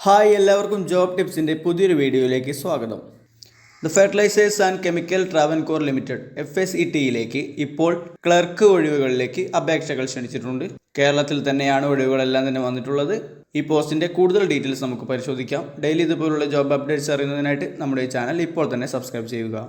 Hi എല്ലാവർക്കും job ടിപ്സിന്റെ പുതിയൊരു വീഡിയോയിലേക്ക് സ്വാഗതം. The fertilisers and chemical Travancore limited F S E ടിയിലേക്ക് ഇപ്പോൾ ക്ലർക്ക് ഒഴിവുകളിലേക്ക് അപേക്ഷകൾ ക്ഷണിച്ചിട്ടുണ്ട്. കേരളത്തിൽ തന്നെയാണ് ഒഴിവുകളെല്ലാം തന്നെ വന്നിട്ടുള്ളത്. ഈ പോസ്റ്റിന്റെ കൂടുതൽ ഡീറ്റെയിൽസ് നമുക്ക് പരിശോധിക്കാം. ഡെയിലി ഇതുപോലുള്ള ജോബ് അപ്ഡേറ്റ്സ് അറിയുന്നതിനായിട്ട് നമ്മുടെ ഈ ചാനൽ ഇപ്പോൾ തന്നെ സബ്സ്ക്രൈബ് ചെയ്യുക.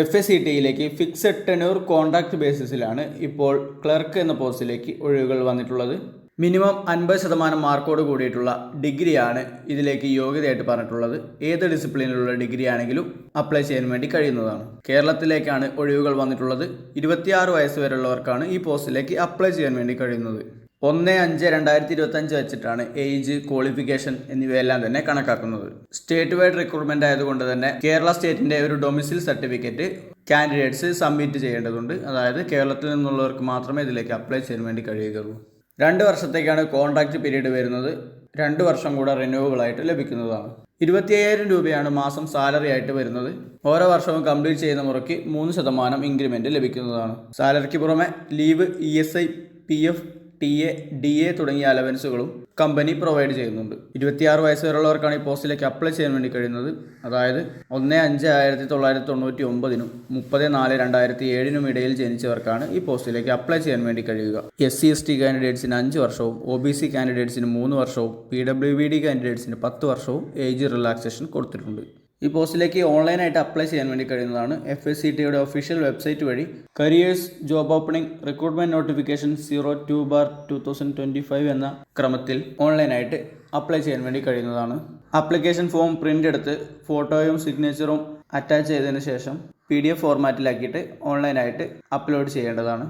എഫ് എസ് സി ടിയിലേക്ക് ഫിക്സഡ് ടെനൂർ കോൺട്രാക്ട് ബേസിസിലാണ് ഇപ്പോൾ ക്ലർക്ക് എന്ന പോസ്റ്റിലേക്ക് ഒഴിവുകൾ വന്നിട്ടുള്ളത്. മിനിമം അൻപത് ശതമാനം മാർക്കോട് കൂടിയിട്ടുള്ള ഡിഗ്രിയാണ് ഇതിലേക്ക് യോഗ്യതയായിട്ട് പറഞ്ഞിട്ടുള്ളത്. ഏത് ഡിസിപ്ലിനിലുള്ള ഡിഗ്രി ആണെങ്കിലും അപ്ലൈ ചെയ്യാൻ വേണ്ടി കഴിയുന്നതാണ്. കേരളത്തിലേക്കാണ് ഒഴിവുകൾ വന്നിട്ടുള്ളത്. ഇരുപത്തിയാറ് വയസ്സ് വരെയുള്ളവർക്കാണ് ഈ പോസ്റ്റിലേക്ക് അപ്ലൈ ചെയ്യാൻ വേണ്ടി കഴിയുന്നത്. ഒന്ന് അഞ്ച് രണ്ടായിരത്തി ഇരുപത്തഞ്ച് വെച്ചിട്ടാണ് ഏജ് ക്വാളിഫിക്കേഷൻ എന്നിവയെല്ലാം തന്നെ കണക്കാക്കുന്നത്. സ്റ്റേറ്റ് വൈഡ് റിക്രൂട്ട്മെന്റ് ആയതുകൊണ്ട് തന്നെ കേരള സ്റ്റേറ്റിന്റെ ഒരു ഡൊമിസിൽ സർട്ടിഫിക്കറ്റ് കാൻഡിഡേറ്റ്സ് സബ്മിറ്റ് ചെയ്യേണ്ടതുണ്ട്. അതായത് കേരളത്തിൽ നിന്നുള്ളവർക്ക് മാത്രമേ ഇതിലേക്ക് അപ്ലൈ ചെയ്യാൻ വേണ്ടി കഴിയുകയുള്ളൂ. രണ്ട് വർഷത്തേക്കാണ് കോൺട്രാക്ട് പീരീഡ് വരുന്നത്. രണ്ട് വർഷം കൂടെ റിന്യൂവബിൾ ആയിട്ട് ലഭിക്കുന്നതാണ്. ഇരുപത്തി അയ്യായിരം രൂപയാണ് മാസം സാലറി ആയിട്ട് വരുന്നത്. ഓരോ വർഷവും കംപ്ലീറ്റ് ചെയ്യുന്ന മുറയ്ക്ക് മൂന്ന് ശതമാനം ഇൻക്രിമെന്റ് ലഭിക്കുന്നതാണ്. സാലറിക്ക് പുറമെ leave E S I P F T A D A തുടങ്ങിയ അലവൻസുകളും കമ്പനി പ്രൊവൈഡ് ചെയ്യുന്നുണ്ട്. ഇരുപത്തിയാറ് വയസ്സ് വരെയുള്ളവർക്കാണ് ഈ പോസ്റ്റിലേക്ക് അപ്ലൈ ചെയ്യാൻ വേണ്ടി കഴിയുന്നത്. അതായത് ഒന്ന് അഞ്ച് ആയിരത്തി തൊള്ളായിരത്തി തൊണ്ണൂറ്റി ഒമ്പതിനും മുപ്പത് നാല് രണ്ടായിരത്തി ഏഴിനും ഇടയിൽ ജനിച്ചവർക്കാണ് ഈ പോസ്റ്റിലേക്ക് അപ്ലൈ ചെയ്യാൻ വേണ്ടി കഴിയുക. എസ് സി എസ് ടി കാൻഡിഡേറ്റ്സിന് അഞ്ച് വർഷവും ഒ ബി സി കാൻഡിഡേറ്റ്സിന് മൂന്ന് വർഷവും പി ഡബ്ല്യു ബി ഡി കാൻഡിഡേറ്റ്സിന് പത്ത് വർഷവും ഏജ് റിലാക്സേഷൻ കൊടുത്തിട്ടുണ്ട്. ഈ പോസ്റ്റിലേക്ക് ഓൺലൈനായിട്ട് അപ്ലൈ ചെയ്യാൻ വേണ്ടി കഴിയുന്നതാണ് എഫ് എസ് സി ടിയുടെ ഒഫീഷ്യൽ വെബ്സൈറ്റ് വഴി. Careers job opening recruitment notification zero two bar two thousand twenty five എന്ന ക്രമത്തിൽ ഓൺലൈനായിട്ട് അപ്ലൈ ചെയ്യാൻ വേണ്ടി കഴിയുന്നതാണ്. അപ്ലിക്കേഷൻ ഫോം പ്രിന്റ് എടുത്ത് ഫോട്ടോയും സിഗ്നേച്ചറും അറ്റാച്ച് ചെയ്തതിന് ശേഷം പി ഡി എഫ് ഫോർമാറ്റിലാക്കിയിട്ട് ഓൺലൈനായിട്ട് അപ്ലോഡ് ചെയ്യേണ്ടതാണ്.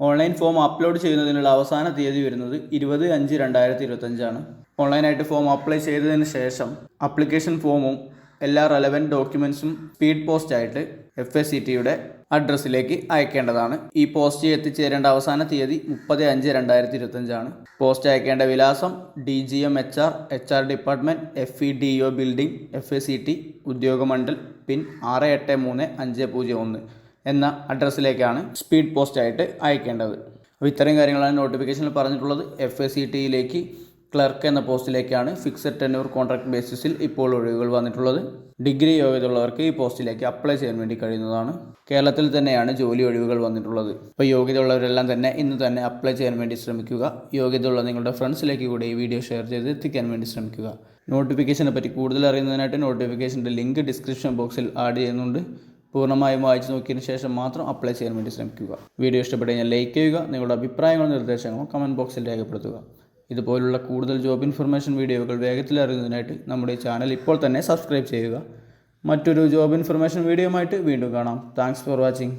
ഓൺലൈൻ ഫോം അപ്ലോഡ് ചെയ്യുന്നതിനുള്ള അവസാന തീയതി വരുന്നത് ഇരുപത് അഞ്ച് രണ്ടായിരത്തി ഇരുപത്തഞ്ചാണ്. ഓൺലൈനായിട്ട് ഫോം അപ്ലൈ ചെയ്തതിന് ശേഷം അപ്ലിക്കേഷൻ ഫോമും എല്ലാ റെലവന്റ് ഡോക്യുമെൻസും സ്പീഡ് പോസ്റ്റ് ആയിട്ട് എഫ് എസ് സി ടിയുടെ അഡ്രസ്സിലേക്ക് അയക്കേണ്ടതാണ്. ഈ പോസ്റ്റ് എത്തിച്ചേരേണ്ട അവസാന തീയതി മുപ്പത് അഞ്ച് രണ്ടായിരത്തി ഇരുപത്തഞ്ചാണ് പോസ്റ്റ് അയക്കേണ്ട വിലാസം D G M H R H R department F E D O building F S C T Udyogamandal pin ആറ് എട്ട് മൂന്ന് അഞ്ച് പൂജ്യം ഒന്ന് എന്ന അഡ്രസ്സിലേക്കാണ് സ്പീഡ് പോസ്റ്റ് ആയിട്ട് അയക്കേണ്ടത്. അപ്പോൾ ഇത്തരം കാര്യങ്ങളാണ് നോട്ടിഫിക്കേഷനിൽ പറഞ്ഞിട്ടുള്ളത്. എഫ് എസ് സി ടിയിലേക്ക് ക്ലർക്ക് എന്ന പോസ്റ്റിലേക്കാണ് ഫിക്സഡ് ടെന്നൂർ കോൺട്രാക്ട് ബേസിസിൽ ഇപ്പോൾ ഒഴിവുകൾ വന്നിട്ടുള്ളത്. ഡിഗ്രി യോഗ്യതയുള്ളവർക്ക് ഈ പോസ്റ്റിലേക്ക് അപ്ലൈ ചെയ്യാൻ വേണ്ടി കഴിയുന്നതാണ്. കേരളത്തിൽ തന്നെയാണ് ജോലി ഒഴിവുകൾ വന്നിട്ടുള്ളത്. അപ്പോൾ യോഗ്യതയുള്ളവരെല്ലാം തന്നെ ഇന്ന് തന്നെ അപ്ലൈ ചെയ്യാൻ വേണ്ടി ശ്രമിക്കുക. യോഗ്യത ഉള്ള നിങ്ങളുടെ ഫ്രണ്ട്സിലേക്ക് കൂടി ഈ വീഡിയോ ഷെയർ ചെയ്ത് എത്തിക്കാൻ വേണ്ടി ശ്രമിക്കുക. നോട്ടിഫിക്കേഷനെ പറ്റി കൂടുതൽ അറിയുന്നതിനായിട്ട് നോട്ടിഫിക്കേഷന്റെ ലിങ്ക് ഡിസ്ക്രിപ്ഷൻ ബോക്സിൽ ആഡ് ചെയ്യുന്നുണ്ട്. പൂർണമായും വായിച്ചു നോക്കിയതിന് ശേഷം മാത്രം അപ്ലൈ ചെയ്യാൻ വേണ്ടി ശ്രമിക്കുക. വീഡിയോ ഇഷ്ടപ്പെട്ട് ലൈക്ക് ചെയ്യുക. നിങ്ങളുടെ അഭിപ്രായങ്ങളും നിർദ്ദേശങ്ങളും കമന്റ് ബോക്സിൽ രേഖപ്പെടുത്തുക. ഇതുപോലുള്ള കൂടുതൽ ജോബ് ഇൻഫർമേഷൻ വീഡിയോകൾ വേഗത്തിൽ അറിയുന്നതിനായിട്ട് നമ്മുടെ ചാനൽ ഇപ്പോൾ തന്നെ സബ്സ്ക്രൈബ് ചെയ്യുക. മറ്റൊരു ജോബ് ഇൻഫർമേഷൻ വീഡിയോയുമായിട്ട് വീണ്ടും കാണാം. Thanks for watching